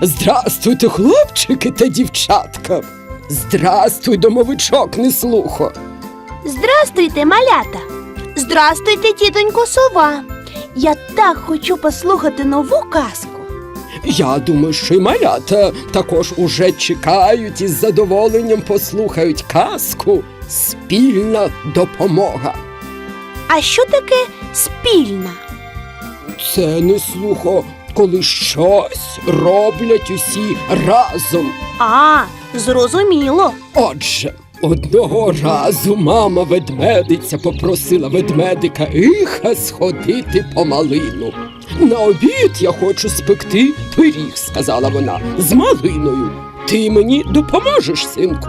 Здрастуйте, хлопчики та дівчатка. Здрастуй, домовичок, неслухо. Здрастуйте, малята! Здрастуйте, тітонько сова! Я так хочу послухати нову казку. Я думаю, що й малята також уже чекають і з задоволенням послухають казку Спільна допомога. А що таке спільна? Це не слухо, коли щось роблять усі разом. А, зрозуміло. Отже, одного разу мама ведмедиця попросила ведмедика Іха сходити по малину. На обід я хочу спекти пиріг, сказала вона, з малиною. Ти мені допоможеш, синку.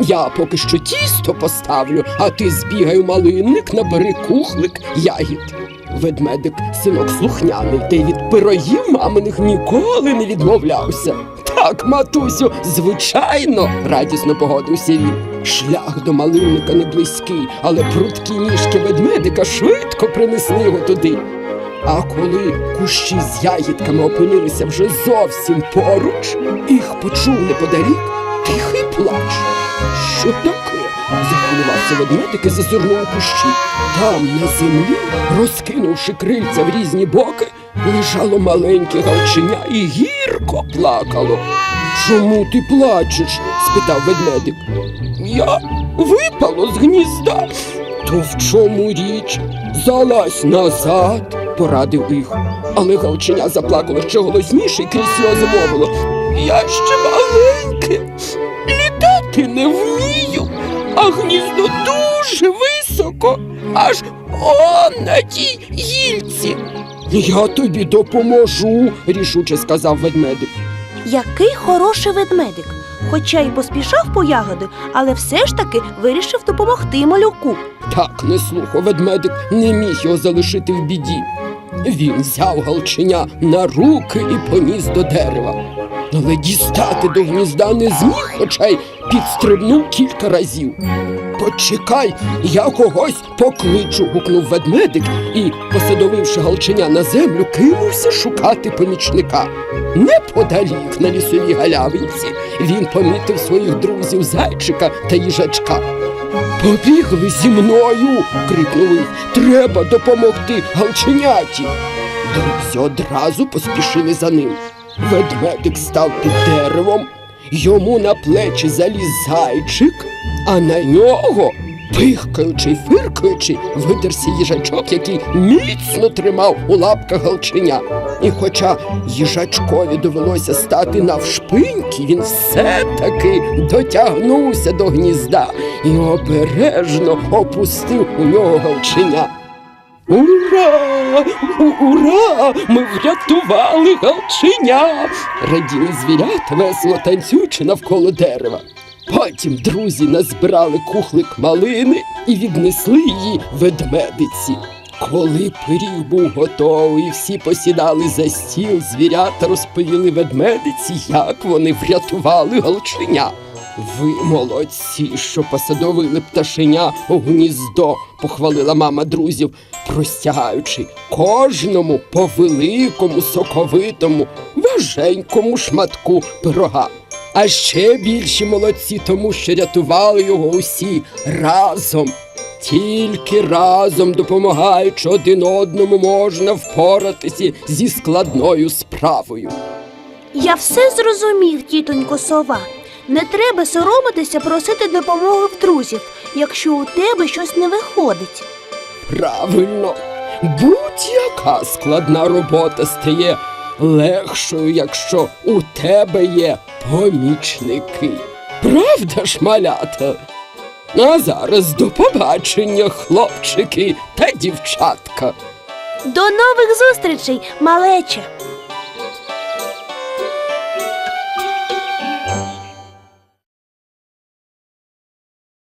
Я поки що тісто поставлю, а ти збігай у малинник, набери кухлик ягід. Ведмедик синок слухняний, та й від пирогів маминих ніколи не відмовлявся. Так, матусю, звичайно, радісно погодився він. Шлях до малинника не близький, але прудкі ніжки ведмедика швидко принесли його туди. А коли кущі з ягідками опинилися вже зовсім поруч, їх почув неподалік тихий плач. Що таке? Захвилювався ведмедик і зазирнув кущі. Там на землі, розкинувши крильця в різні боки, лежало маленьке галченя і гірко плакало. Чому ти плачеш? спитав ведмедик. Я випало з гнізда. То в чому річ? Залазь назад, порадив їх. Але галченя заплакало ще голосніше і крізь сльози мовило. Я ще маленьке, літати не вмію, а гніздо дуже високо, аж он на тій гільці. Я тобі допоможу, рішуче сказав ведмедик. Який хороший ведмедик. Хоча й поспішав по ягоди, але все ж таки вирішив допомогти малюку. Так, не слухо, ведмедик не міг його залишити в біді. Він взяв галченя на руки і поніс до дерева. Але дістати до гнізда не зміг, хоча й підстрибнув кілька разів. Почекай, я когось покличу, гукнув ведмедик і, посадовивши галченя на землю, кинувся шукати помічника. Неподалік на лісовій галявинці він помітив своїх друзів зайчика та їжачка. Побігли зі мною. крикнув їх. Треба допомогти галченяті. Друзі одразу поспішили за ним. Ведмедик став під деревом, йому на плечі заліз зайчик, а на нього, пихкаючи й фиркаючи, видерся їжачок, який міцно тримав у лапках галченя. І хоча їжачкові довелося стати навшпиньки, він все-таки дотягнувся до гнізда і обережно опустив у нього галченя. Ура! Ура! Ми врятували галченя! Раділи звірята, весело танцюючи навколо дерева. Потім друзі назбирали кухлик малини і віднесли її ведмедиці. Коли пиріг був готовий, всі посідали за стіл, звірята розповіли ведмедиці, як вони врятували галченя. Ви молодці, що посадовили пташеня у гніздо, похвалила мама друзів, простягаючи кожному по великому, соковитому, важенькому шматку пирога. А ще більші молодці, тому що рятували його усі разом. Тільки разом допомагаючи один одному можна впоратися зі складною справою. Я все зрозумів, тітонько сова. Не треба соромитися просити допомоги в друзів, якщо у тебе щось не виходить. Правильно, будь-яка складна робота стає легшою, якщо у тебе є помічники. Правда ж, малята? А зараз до побачення, хлопчики та дівчатка. До нових зустрічей, малече!